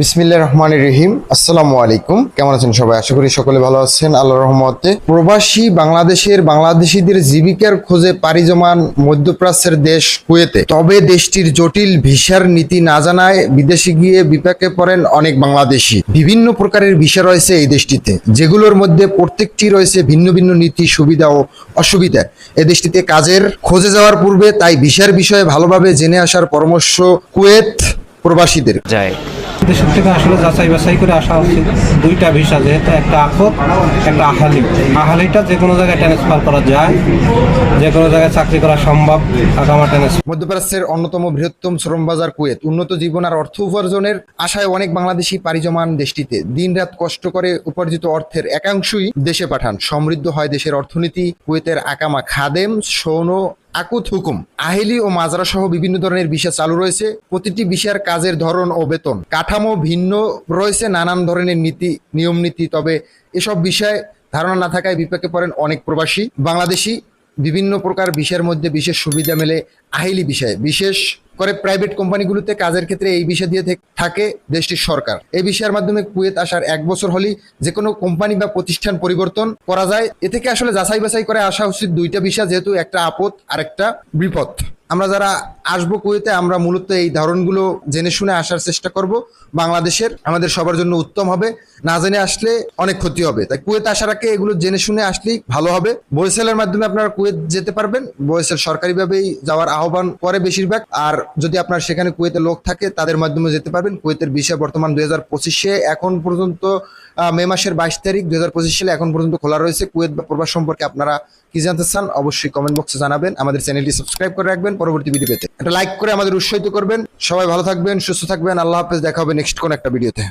বিসমিল্লাহ রহমান রহিম। আসসালামু আলাইকুম। কেমন আছেন সবাই? আশা করি সকলে ভালো আছেন। আল্লাহ রহমতে প্রবাসী বাংলাদেশের বাংলাদেশিদের জীবিকার খোঁজে পাড়ি জমান মধ্যপ্রাচ্যের দেশ কুয়েতে। তবে দেশটির জটিল ভিসার নীতি না জানায় বিদেশে গিয়ে বিপাকে পড়েন অনেক বাংলাদেশি। বিভিন্ন প্রকারের ভিসা রয়েছে এই দেশটিতে, যেগুলোর মধ্যে প্রত্যেকটি রয়েছে ভিন্ন ভিন্ন নীতি, সুবিধা ও অসুবিধা। এ দেশটিতে কাজের খোঁজে যাওয়ার পূর্বে তাই ভিসার বিষয়ে ভালোভাবে জেনে আসার পরামর্শ কুয়েত প্রবাসীদের। যায়। দেশের থেকে আসলে যাচাই বাছাই করে আসা উচিত দুইটা ভিসা, যেহেতু একটা আপদ একটা আহালি। আহালিটা যে কোনো জায়গায় ট্রান্সফার করা যায়। যে কোনো জায়গায় চাকরি করা সম্ভব, আগামা ট্রান্সফার মধ্যপ্রাচ্যের অন্যতম বৃহত্তম শ্রম বাজার কুয়েত। উন্নত জীবন আর অর্থ উপার্জনের আশায় অনেক বাংলাদেশি পাড়ি জমান দেশটিতে। দিনরাত কষ্ট করে উপার্জিত অর্থের একাংশই দেশে পাঠান। সমৃদ্ধ হয় দেশের অর্থনীতি, কুয়েতের আকামা খাদেম, সৌন আকুত হুকুম। আহেলি ও মাজরা সহ বিভিন্ন ধরনের বিষয় চালু রয়েছে। প্রতিটি বিষয়ের কাজের ধরন ও বেতন। কাঠামো ভিন্ন রয়েছে, নানান ধরনের নীতি, নিয়ম নীতি, তবে এসব বিষয়ে ধারণা না থাকায় বিপাকে পড়েন অনেক প্রবাসী। বাংলাদেশি বিভিন্ন প্রকার বিষয়ের মধ্যে বিশেষ সুবিধা মেলে আহিলি বিষয়ে। বিশেষ করে প্রাইভেট কোম্পানিগুলোতে কাজের ক্ষেত্রে এই বিষয় দিয়ে থাকে দেশটির সরকার। এই বিষয়ের মাধ্যমে কুয়েত আসার এক বছর হলেই যে কোনো কোম্পানি বা প্রতিষ্ঠান পরিবর্তন করা যায়। এ থেকে আসলে যাচাই বাছাই করে আসা উচিত দুইটা বিষয়, যেহেতু একটা আপদ আর একটা বিপদ। আমরা যারা আসব কুয়েতে, আমরা মূলত এই ধরনগুলো জেনে শুনে আসার চেষ্টা করব। বাংলাদেশের আমাদের সবার জন্য উত্তম হবে। না জেনে আসলে অনেক ক্ষতি হবে। তাই কুয়েত আসার আগে এগুলো জেনে শুনে আসলেই ভালো হবে। বরিশালের মাধ্যমে আপনারা কুয়েত যেতে পারবেন। বরিশাল সরকারিভাবেই যাওয়ার আহ্বান করে বেশিরভাগ। আর যদি আপনার সেখানে কুয়েতে লোক থাকে, তাদের মাধ্যমে যেতে পারবেন। কুয়েতের বিষয় বর্তমান দুই হাজার পঁচিশে এখন পর্যন্ত মে মাসের বাইশ তারিখ দুই হাজার পঁচিশ সালে এখন পর্যন্ত খোলা রয়েছে। কুয়েত বা প্রবাস সম্পর্কে আপনারা কি জানতে চান, অবশ্যই কমেন্ট বক্সে জানাবেন। আমাদের চ্যানেলটি সাবস্ক্রাইব করে রাখবেন। পরবর্তী ভিডিও পেতে। লাইক করে আমাদের উৎসাহিত করবেন। সবাই ভালো থাকবেন, সুস্থ থাকবেন। আল্লাহ হাফেজ, দেখা হবে নেক্সট কোন একটা ভিডিওতে